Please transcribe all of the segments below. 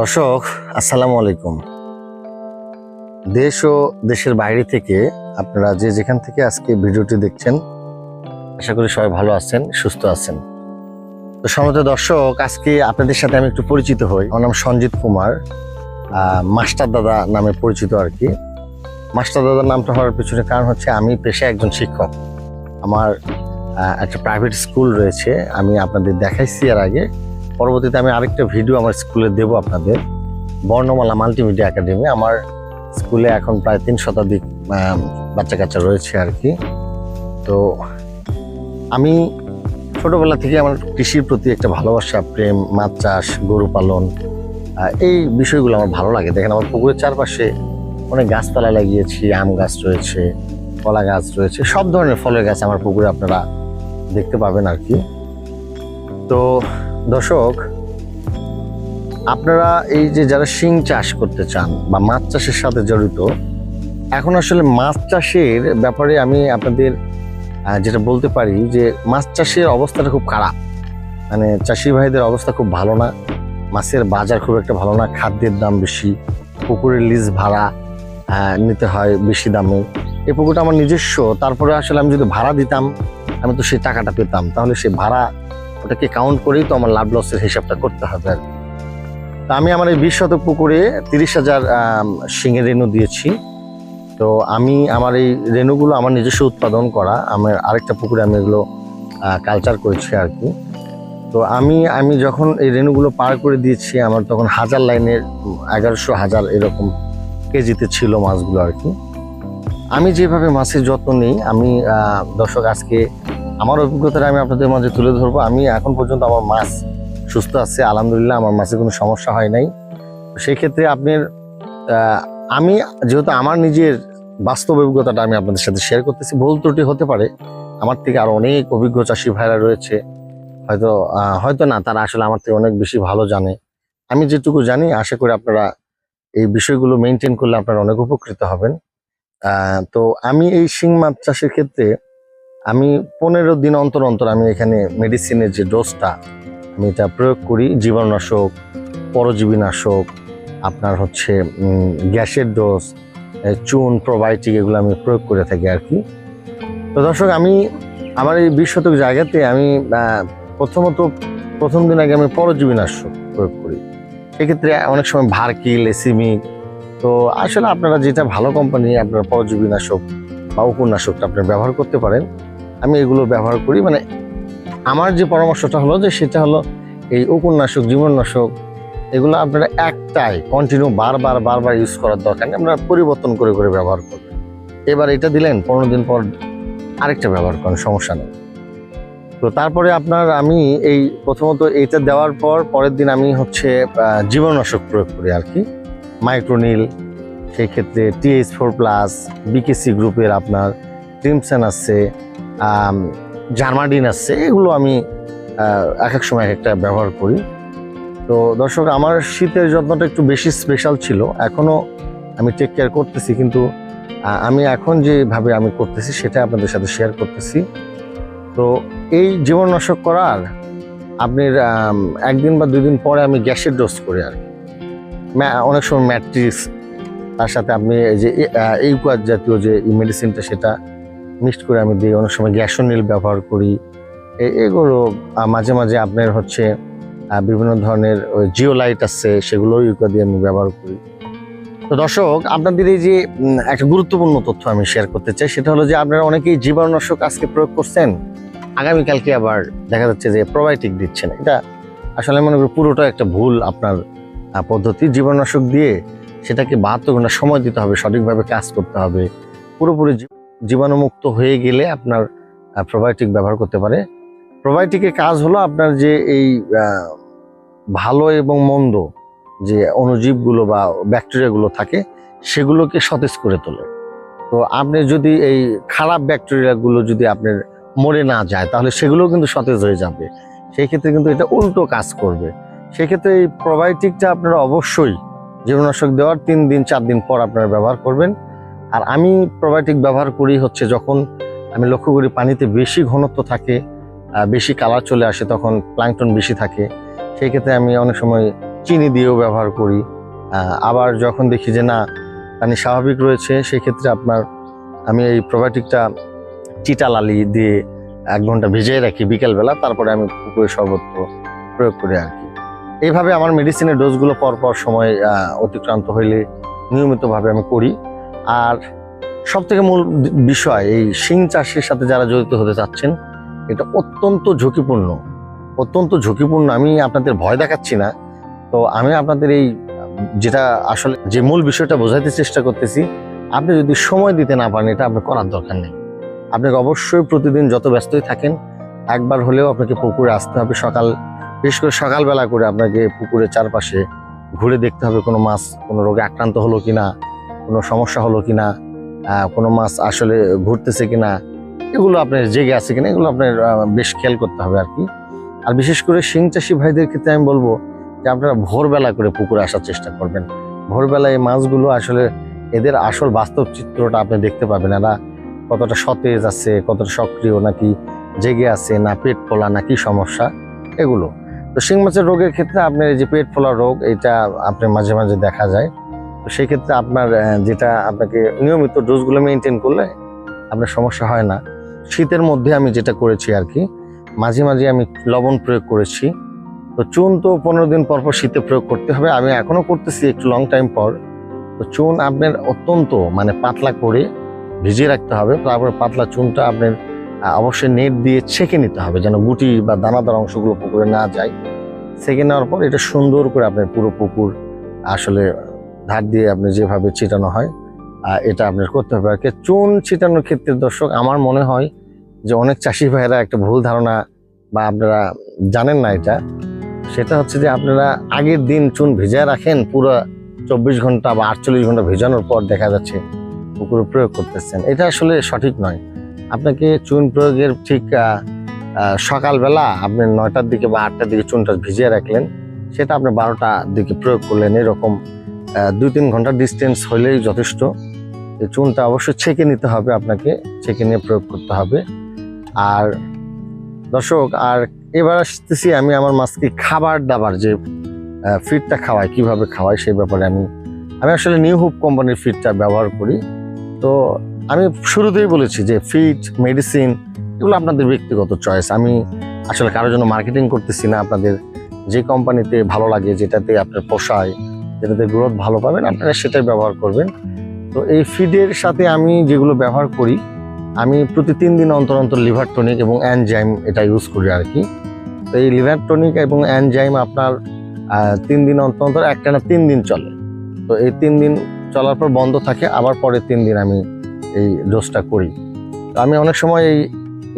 দর্শক, আসসালামু আলাইকুম। দেশ ও দেশের বাইরে থেকে আপনারা যে যেখান থেকে আজকে ভিডিওটি দেখছেন, আশা করি সবাই ভালো আছেন, সুস্থ আছেন। তো সমত দর্শক, আজকে আপনাদের সাথে আমি একটু পরিচিত হই। আমার নাম সঞ্জিত কুমার মাস্টার দাদা নামে পরিচিত আর কি। মাস্টার দাদার নামটা হওয়ার পিছনে কারণ হচ্ছে আমি পেশায় একজন শিক্ষক। আমার একটা প্রাইভেট স্কুল রয়েছে, আমি আপনাদের দেখাইছি এর আগে। পরবর্তীতে আমি আরেকটা ভিডিও আমার স্কুলে দেব আপনাদের। বর্ণমালা মাল্টিমিডিয়া একাডেমি। আমার স্কুলে এখন প্রায় তিন শতাধিক বাচ্চা কাচ্চা রয়েছে আর কি। তো আমি ছোটোবেলা থেকে আমার কৃষির প্রতি একটা ভালোবাসা, প্রেম, মাছ চাষ, গরু পালন এই বিষয়গুলো আমার ভালো লাগে। দেখেন, আমার পুকুরের চারপাশে অনেক গাছপালা লাগিয়েছি, আম গাছ রয়েছে, কলা গাছ রয়েছে, সব ধরনের ফলের গাছ আমার পুকুরে আপনারা দেখতে পাবেন আর কি। তো দর্শক, আপনারা এই যে যারা শিং চাষ করতে চান বা মাছ চাষের সাথে জড়িত, এখন আসলে মাছ চাষের ব্যাপারে আমি আপনাদের যেটা বলতে পারি যে মাছ চাষের অবস্থাটা খুব খারাপ। মানে চাষি ভাইদের অবস্থা খুব ভালো না। মাছের বাজার খুব একটা ভালো না। খাদ্যের দাম বেশি। পুকুরের লিজ ভাড়া নিতে হয় বেশি দামে। এই পুকুরটা আমার নিজস্ব। তারপরে আসলে আমি যদি ভাড়া দিতাম, আমি তো সেই টাকাটা পেতাম। তাহলে সেই ভাড়া ওটাকে কাউন্ট করেই তো আমার লাভ লসের হিসাবটা করতে হবে আর। তা আমি আমার এই বিশ শতক পুকুরে তিরিশ হাজার শিঙের রেণু দিয়েছি। তো আমি আমার এই রেণুগুলো আমার নিজস্ব উৎপাদন করা আমার আরেকটা পুকুরে আমি এগুলো কালচার করেছি আর কি। তো আমি আমি যখন এই রেণুগুলো পার করে দিয়েছি, আমার তখন হাজার লাইনের এগারোশো হাজার এরকম কেজিতে ছিল মাছগুলো আর কি। আমি যেভাবে মাছের যত্ন নিই, আমি দর্শক আজকে আমার অভিজ্ঞতাটা আমি আপনাদের মাঝে তুলে ধরবো। আমি এখন পর্যন্ত আমার মাছ সুস্থ আছে, আলহামদুলিল্লাহ আমার মাছে কোনো সমস্যা হয় নাই। তো সেই ক্ষেত্রে আপনার আমি যেহেতু আমার নিজের বাস্তব অভিজ্ঞতাটা আমি আপনাদের সাথে শেয়ার করতেছি, ভুল ত্রুটি হতে পারে। আমার থেকে আরও অনেক অভিজ্ঞ চাষি ভাইরা রয়েছে। হয়তো হয়তো না, তারা আসলে আমার থেকে অনেক বেশি ভালো জানে। আমি যেটুকু জানি, আশা করি আপনারা এই বিষয়গুলো মেনটেন করলে আপনারা অনেক উপকৃত হবেন। তো আমি এই শিং মাছ চাষের ক্ষেত্রে আমি পনেরো দিন অন্তর অন্তর আমি এখানে মেডিসিনের যে ডোজটা আমি এটা প্রয়োগ করি। জীবাণুনাশক পরজীবীনাশক আপনার হচ্ছে গ্যাসের ডোজ চুন প্রোবায়োটিক এগুলো আমি প্রয়োগ করে থাকি আর কি। তো দর্শক, আমি আমার এই বিশ শতক জায়গাতে আমি প্রথমত প্রথম দিন আগে আমি পরজীবীনাশক প্রয়োগ করি। সেক্ষেত্রে অনেক সময় ভারকিল, এসিমিক, তো আসলে আপনারা যেটা ভালো কোম্পানি আপনারা পরজীবীনাশক বা উপন্যাসকটা আপনি ব্যবহার করতে পারেন। আমি এগুলো ব্যবহার করি। মানে আমার যে পরামর্শটা হলো যে সেটা হলো এই উপন্যাসক জীবননাশক এগুলো আপনারা একটাই কন্টিনিউ বারবার বারবার ইউজ করার দরকার নেই। আপনারা পরিবর্তন করে করে ব্যবহার করবেন। এবার এটা দিলেন পনেরো দিন পর আরেকটা ব্যবহার করেন সমস্যা নেই। তো তারপরে আপনার আমি এই প্রথমত এইটা দেওয়ার পর পরের দিন আমি হচ্ছে আহ, জীবাণুনাশক প্রয়োগ করি আর কি। মাইক্রোনিল সেই ক্ষেত্রে টিএইচ ফোর প্লাস বিকেসি গ্রুপের আপনার ক্রিমসন আছে। জার্মাডিন আছে এগুলো আমি এক এক সময় একটা ব্যবহার করি তো দর্শক আমার শীতের যত্নটা একটু বেশি স্পেশাল ছিল এখনও আমি টেক কেয়ার করতেছি কিন্তু আমি এখন যেভাবে আমি করতেছি সেটা আপনাদের সাথে শেয়ার করতেছি তো এই জীবননাশক করার আপনার আম, একদিন বা দুই দিন পরে আমি গ্যাসের ডোজ করি আর। অনেক সময় ম্যাট্রিক্স তার সাথে আপনি এই যে এইকুয়ার জাতীয় যে মেডিসিনটা সেটা মিক্সড করে আমি দিই, অনেক সময় গ্যাসোনিল ব্যবহার করি। এগুলো মাঝে মাঝে আপনার হচ্ছে বিভিন্ন ধরনের ওই জিও লাইট আছে, সেগুলো ইউকা দিয়ে আমি ব্যবহার করি। তো দর্শক, আপনাদের এই যে একটা গুরুত্বপূর্ণ তথ্য আমি শেয়ার করতে চাই, সেটা হলো যে, আপনারা অনেকেই জীবাণুনাশক আজকে প্রয়োগ করছেন, আগামীকালকে আবার দেখা যাচ্ছে যে প্রোবায়োটিক দিচ্ছেন। এটা আসলে মনে করি পুরোটা একটা ভুল আপনার পদ্ধতি। জীবাণুনাশক দিয়ে সেটাকে বাহাত্তর ঘণ্টা সময় দিতে হবে, সঠিকভাবে কাজ করতে হবে। পুরোপুরি জীবাণুমুক্ত হয়ে গেলে আপনার প্রোবায়োটিক ব্যবহার করতে পারে। প্রোবায়োটিকের কাজ হলো আপনার যে এই ভালো এবং মন্দ যে অণুজীবগুলো বা ব্যাকটেরিয়াগুলো থাকে, সেগুলোকে সতেজ করে তোলে। তো আপনি যদি এই খারাপ ব্যাকটেরিয়াগুলো যদি আপনার মরে না যায়, তাহলে সেগুলোও কিন্তু সতেজ হয়ে যাবে। সেই ক্ষেত্রে কিন্তু এটা উল্টো কাজ করবে। সেক্ষেত্রে এই প্রোবায়োটিকটা আপনারা অবশ্যই জীবনাশক দেওয়ার তিন দিন, চার দিন পর আপনারা ব্যবহার করবেন। আর আমি প্রোবায়োটিক ব্যবহার করি হচ্ছে যখন আমি লক্ষ্য করি পানিতে বেশি ঘনত্ব থাকে বেশি কালার চলে আসে, তখন প্লাংটন বেশি থাকে। সেই ক্ষেত্রে আমি অনেক সময় চিনি দিয়েও ব্যবহার করি। আবার যখন দেখি যে না, পানি স্বাভাবিক রয়েছে, সেই ক্ষেত্রে আপনার আমি এই প্রোবায়োটিকটা চিটা লালি দিয়ে এক ঘণ্টা ভিজিয়ে রাখি বিকেলবেলা, তারপরে আমি পুকুরে সর্বত্র প্রয়োগ করি আর কি। এইভাবে আমার মেডিসিনের ডোজগুলো পর পর সময় অতিক্রান্ত হইলে নিয়মিতভাবে আমি করি। আর সব থেকে মূল বিষয়, এই শিং চাষের সাথে যারা জড়িত হতে চাচ্ছেন, এটা অত্যন্ত ঝুঁকিপূর্ণ। অত্যন্ত ঝুঁকিপূর্ণ, আমি আপনাদের ভয় দেখাচ্ছি না। তো আমি আপনাদের এই, যেটা আসলে যে মূল বিষয়টা বোঝাইতে চেষ্টা করতেছি, আপনি যদি সময় দিতে না পারেন, এটা আপনার করার দরকার নেই। আপনাকে অবশ্যই প্রতিদিন যত ব্যস্তই থাকেন, একবার হলেও আপনাকে পুকুরে আসতে হবে সকাল, বিশেষ করে সকালবেলা করে আপনাকে পুকুরের চারপাশে ঘুরে দেখতে হবে কোনো মাছ, কোনো রোগে আক্রান্ত হলো কিনা। কোনো সমস্যা হলো কিনা আহ, কোনো মাছ আসলে ঘুরতেছে কিনা এগুলো আপনার জেগে আছে কিনা এগুলো আপনার বেশ খেয়াল করতে হবে আর কি। আর বিশেষ করে শিং চাষি ভাইদের ক্ষেত্রে আমি বলব যে আপনারা ভোরবেলা করে পুকুরে আসার চেষ্টা করবেন। ভোরবেলায় এই মাছগুলো আসলে এদের আসল বাস্তব চিত্রটা আপনি দেখতে পাবেন এরা কতটা সতেজ আছে কতটা সক্রিয় নাকি জেগে আছে না পেট ফোলা না কি সমস্যা এগুলো। তো শিং মাছের রোগের ক্ষেত্রে আপনার এই যে পেট ফোলা রোগ এটা আপনার মাঝে মাঝে দেখা যায়। তো সেই ক্ষেত্রে আপনার যেটা আপনাকে নিয়মিত ডোজগুলো মেনটেন করলে আপনার সমস্যা হয় না। শীতের মধ্যে আমি যেটা করেছি আর কি, মাঝে মাঝে আমি লবণ প্রয়োগ করেছি। তো চুন তো পনেরো দিন পর পর শীতে প্রয়োগ করতে হবে। আমি এখনও করতেছি একটু লং টাইম পর। তো চুন আপনার অত্যন্ত মানে পাতলা করে ভিজিয়ে রাখতে হবে। তারপরে পাতলা চুনটা আপনার অবশ্যই নেট দিয়ে ছেঁকে নিতে হবে যেন গুটি বা দানাদার অংশগুলো পুকুরে না যায়। ছেঁকে নেওয়ার পর এটা সুন্দর করে আপনার পুরো পুকুর আসলে ধার দিয়ে আপনি যেভাবে ছিটানো হয় এটা আপনার করতে হবে। আর কি চুন ছিটানোর ক্ষেত্রে দর্শক, আমার মনে হয় যে অনেক চাষি ভাইয়েরা একটা ভুল ধারণা বা আপনারা জানেন না এটা। সেটা হচ্ছে যে আপনারা আগের দিন চুন ভেজায় রাখেন, পুরো চব্বিশ ঘণ্টা বা আটচল্লিশ ঘণ্টা ভেজানোর পর দেখা যাচ্ছে পুকুরে প্রয়োগ করতেছেন। এটা আসলে সঠিক নয়। আপনাকে চুন প্রয়োগের ঠিক সকালবেলা আপনি নয়টার দিকে বা আটটার দিকে চুনটা ভিজিয়ে রাখলেন, সেটা আপনি বারোটার দিকে প্রয়োগ করলেন, এরকম দুই তিন ঘণ্টার ডিস্টেন্স হলেই যথেষ্ট। এই চুনটা অবশ্যই ছেঁকে নিতে হবে আপনাকে, ছেঁকে নিয়ে প্রয়োগ করতে হবে। আর দর্শক, আর এবার আসতেছি আমি আমার মাছকে খাবার দাবার, যে ফিডটা খাওয়াই কীভাবে খাওয়াই সেই ব্যাপারে আমি আমি আসলে নিউ হুপ কোম্পানির ফিডটা ব্যবহার করি। তো আমি শুরুতেই বলেছি যে ফিড মেডিসিন এগুলো আপনাদের ব্যক্তিগত চয়েস আমি আসলে কারোর জন্য মার্কেটিং করতেছি না, আপনাদের যে কোম্পানিতে ভালো লাগে, যেটাতে আপনার পোষায় যেটাতে গ্রোথ ভালো পাবেন, আপনারা সেটাই ব্যবহার করবেন। তো এই ফিডের সাথে আমি যেগুলো ব্যবহার করি, আমি প্রতি তিন দিন অন্তর অন্তর লিভার টনিক এবং অ্যানজাইম এটা ইউজ করি আর কি তো এই লিভার টনিক এবং অ্যানজাইম আপনার তিন দিন অন্তর অন্তর একটা না তিন দিন চলে। তো এই তিন দিন চলার পর বন্ধ থাকে, আবার পরে তিন দিন আমি এই ডোজটা করি। তো আমি অনেক সময় এই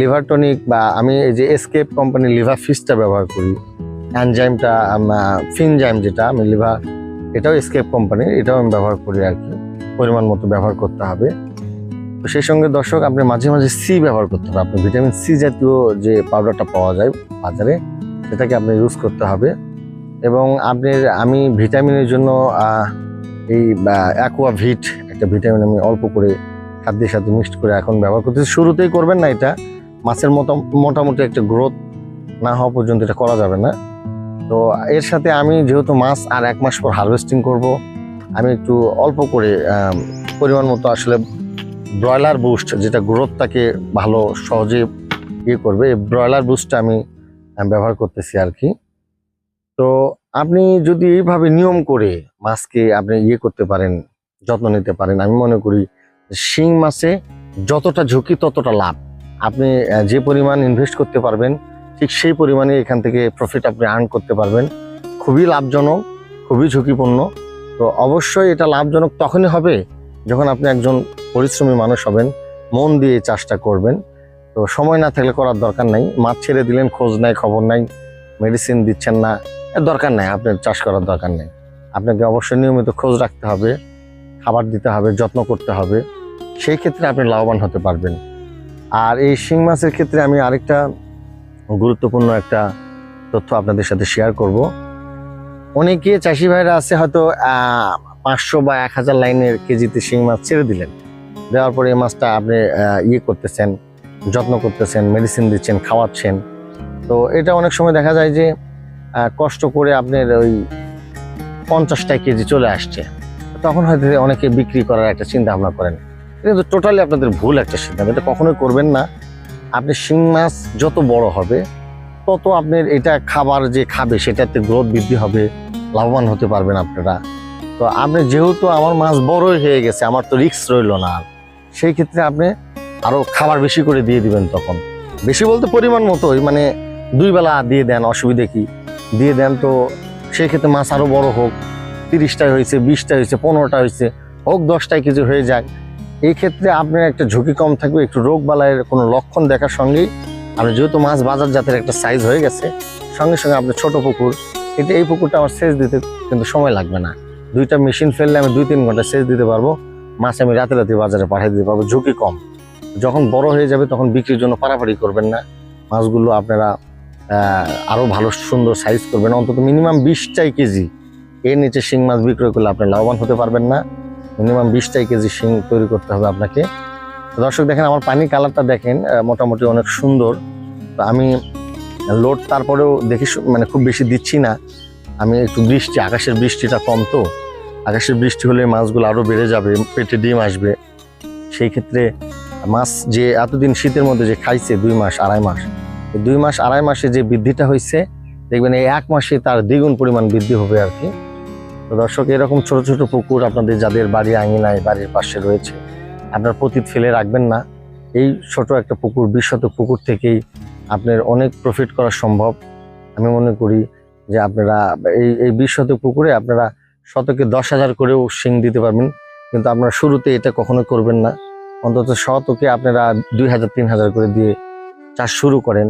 লিভার টনিক বা আমি এই যে এসকেপ কোম্পানির লিভার ফিসটা ব্যবহার করি। অ্যানজাইমটা ফিনজাইম যেটা, আমি লিভার এটাও স্কেপ কোম্পানির এটাও আমি ব্যবহার করি আর কি। পরিমাণ মতো ব্যবহার করতে হবে। সেই সঙ্গে দর্শক, আপনি মাঝে মাঝে সি ব্যবহার করতে হবে। আপনি ভিটামিন সি জাতীয় যে পাউডারটা পাওয়া যায় বাজারে, সেটাকে আপনি ইউজ করতে হবে। এবং আপনি, আমি ভিটামিনের জন্য এই অ্যাকোয়া ভিট একটা ভিটামিন আমি অল্প করে খাদ্যের সাথে মিক্সড করে এখন ব্যবহার করতেছি। শুরুতেই করবেন না এটা। মাছের মতো, মোটামুটি একটা গ্রোথ না হওয়া পর্যন্ত এটা করা যাবে না। তো এর সাথে আমি যেহেতু মাছ আর এক মাস পর হারভেস্টিং করব, আমি একটু অল্প করে পরিমাণ মতো আসলে ব্রয়লার বুস্ট যেটা গ্রোথটাকে ভালো সহজে ইয়ে করবে, এই ব্রয়লার বুস্টটা আমি ব্যবহার করতেছি আর কি। তো আপনি যদি এইভাবে নিয়ম করে মাছকে আপনি ইয়ে করতে পারেন, যত্ন নিতে পারেন, আমি মনে করি শিং মাছে যতটা ঝুঁকি ততটা লাভ। আপনি যে পরিমাণ ইনভেস্ট করতে পারবেন ঠিক সেই পরিমাণে এখান থেকে প্রফিট আপনি আর্ন করতে পারবেন। খুবই লাভজনক, খুবই ঝুঁকিপূর্ণ। তো অবশ্যই এটা লাভজনক তখনই হবে যখন আপনি একজন পরিশ্রমী মানুষ হবেন, মন দিয়ে চাষটা করবেন। তো সময় না থাকলে করার দরকার নাই। মাছ ছেড়ে দিলেন, খোঁজ নাই, খবর নাই মেডিসিন দিচ্ছেন না, এর দরকার নাই, আপনার চাষ করার দরকার নেই। আপনাকে অবশ্যই নিয়মিত খোঁজ রাখতে হবে, খাবার দিতে হবে, যত্ন করতে হবে। সেই ক্ষেত্রে আপনি লাভবান হতে পারবেন। আর এই শিং মাছের ক্ষেত্রে আমি আরেকটা গুরুত্বপূর্ণ একটা তথ্য আপনাদের সাথে শেয়ার করব। অনেকে চাষি ভাইরা আছে হয়তো পাঁচশো বা এক হাজার লাইনের কেজিতে শিং মাছ ছেড়ে দিলেন। দেওয়ার পরে এই মাছটা আপনি ইয়ে করতেছেন, যত্ন করতেছেন মেডিসিন দিচ্ছেন, খাওয়াচ্ছেন। তো এটা অনেক সময় দেখা যায় যে কষ্ট করে আপনার ওই পঞ্চাশটা কেজি চলে আসছে। তখন হয়তো অনেকে বিক্রি করার একটা চিন্তা ভাবনা করেন কিন্তু টোটালি আপনাদের ভুল একটা সিদ্ধান্ত। এটা কখনোই করবেন না। আপনি শিং মাছ যত বড় হবে, তত আপনার এটা খাবার যে খাবে, সেটাতে গ্রোথ বৃদ্ধি হবে, লাভবান হতে পারবেন আপনারা। তো আপনি যেহেতু আমার মাছ বড়ই হয়ে গেছে, আমার তো রিস্ক রইল না আর, সেই ক্ষেত্রে আপনি আরও খাবার বেশি করে দিয়ে দিবেন তখন। বেশি বলতে পরিমাণ মতোই মানে দুই বেলা দিয়ে দেন, অসুবিধে কি? দিয়ে দেন তো সেই ক্ষেত্রে মাছ আরও বড় হোক তিরিশটা হয়েছে বিশটা হয়েছে পনেরোটা হয়েছে, হোক দশটায় কিছু হয়ে যাক এই ক্ষেত্রে আপনার একটা ঝুঁকি কম থাকবে, একটু রোগ বালাইয়ের কোনো লক্ষণ দেখার সঙ্গেই। আপনি যেহেতু মাছ বাজার জাতের একটা সাইজ হয়ে গেছে, সঙ্গে সঙ্গে আপনি ছোট পুকুর কিন্তু এই পুকুরটা আমার সেচ দিতে কিন্তু সময় লাগবে না। দুইটা মেশিন ফেললে আমি দুই তিন ঘণ্টা সেচ দিতে পারব, মাছ আমি রাতে রাতে বাজারে পাঠিয়ে দিতে পারব, ঝুঁকি কম। যখন বড় হয়ে যাবে তখন বিক্রির জন্য পারাপারি করবেন না। মাছগুলো আপনারা আরও ভালো সুন্দর সাইজ করবেন। অন্তত মিনিমাম বিশটাই কেজি। এর নিচে শিং মাছ বিক্রয় করলে আপনি লাভবান হতে পারবেন না। মিনিমাম বিশটাই কেজি শিং তৈরি করতে হবে আপনাকে। দর্শক দেখেন, আমার পানি কালারটা দেখেন মোটামুটি অনেক সুন্দর। তো আমি লোড তারপরেও দেখি মানে খুব বেশি দিচ্ছি না। আমি একটু বৃষ্টি, আকাশের বৃষ্টিটা কম তো। আকাশের বৃষ্টি হলে মাছগুলো আরও বেড়ে যাবে, পেটে ডিম আসবে। সেই ক্ষেত্রে মাছ যে এতদিন শীতের মধ্যে যে খাইছে দুই মাস, আড়াই মাস দুই মাস, আড়াই মাসে যে বৃদ্ধিটা হয়েছে, দেখবেন এই এক মাসে তার দ্বিগুণ পরিমাণ বৃদ্ধি হবে আর কি। দর্শক, এরকম ছোট ছোট পুকুর আপনাদের যাদের বাড়ি আঙিনায়, বাড়ির পাশে রয়েছে, আপনার পতিত ফেলে রাখবেন না। এই ছোট একটা পুকুর বিশ শতক পুকুর থেকেই আপনার অনেক প্রফিট করা সম্ভব। আমি মনে করি যে আপনারা এই এই বিশ শতক পুকুরে আপনারা শতকে দশ হাজার করেও শিং দিতে পারবেন, কিন্তু আপনারা শুরুতে এটা কখনো করবেন না। অন্তত শতকে আপনারা দুই হাজার, তিন হাজার করে দিয়ে চাষ শুরু করেন,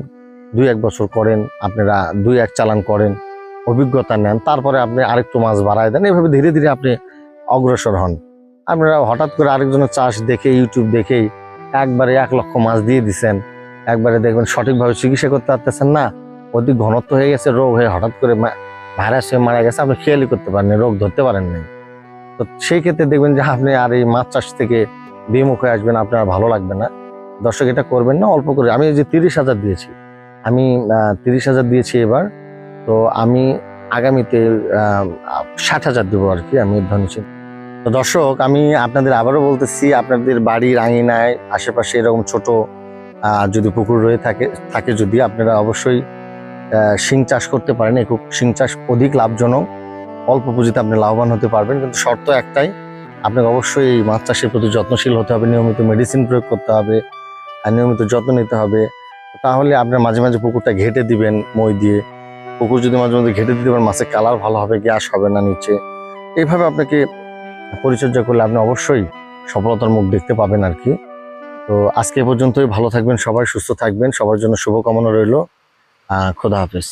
দুই এক বছর করেন, আপনারা দুই এক চালান করেন। অভিজ্ঞতা নেন, তারপরে আপনি আরেকটু মাছ বাড়ায় দেন। এভাবে ধীরে ধীরে আপনি অগ্রসর হন। আপনারা হঠাৎ করে আরেকজনের চাষ দেখে ইউটিউব দেখেই একবারে এক লক্ষ মাছ দিয়ে দিছেন। একবারে দেখবেন সঠিকভাবে চিকিৎসা করতে পারতেছেন না। অধিক ঘনত্ব হয়ে গেছে, রোগ হয়ে হঠাৎ করে ভাইরাস হয়ে মারা গেছে। আপনি খেয়ালই করতে পারেন রোগ ধরতে পারেন নাই। তো সেই ক্ষেত্রে দেখবেন যে আপনি আর এই মাছ চাষ থেকে বিমুখ হয়ে আসবেন, আপনার ভালো লাগবে না। দর্শক, এটা করবেন না, অল্প করে। আমি যে তিরিশ হাজার দিয়েছি, আমি তিরিশ হাজার দিয়েছি এবার। তো আমি আগামীতে ষাট হাজার দেবো আর কি, আমি ধরেছি তো দর্শক, আমি আপনাদের আবারও বলতেছি, আপনাদের বাড়ির আঙিনায় আশেপাশে এরকম ছোট যদি পুকুর রয়ে থাকে থাকে যদি আপনারা অবশ্যই শিং চাষ করতে পারেন। খুব শিং চাষ অধিক লাভজনক। অল্প পুঁজিতে আপনি লাভবান হতে পারবেন। কিন্তু শর্ত একটাই, আপনাকে অবশ্যই এই মাছ চাষের প্রতি যত্নশীল হতে হবে, নিয়মিত মেডিসিন প্রয়োগ করতে হবে, আর নিয়মিত যত্ন নিতে হবে। তাহলে আপনার মাঝে মাঝে পুকুরটা ঘেটে দিবেন, মই দিয়ে। পুকুর যদি মাঝে মধ্যে ঘেটে দিতে পারেন মাছের কালার ভালো হবে গ্যাস হবে না নিচে? এইভাবে আপনাকে পরিচর্যা করলে আপনি অবশ্যই সফলতার মুখ দেখতে পাবেন আর কি। তো আজকে পর্যন্তই, ভালো থাকবেন সবাই, সুস্থ থাকবেন, সবার জন্য শুভকামনা রইল। খোদা হাফেজ।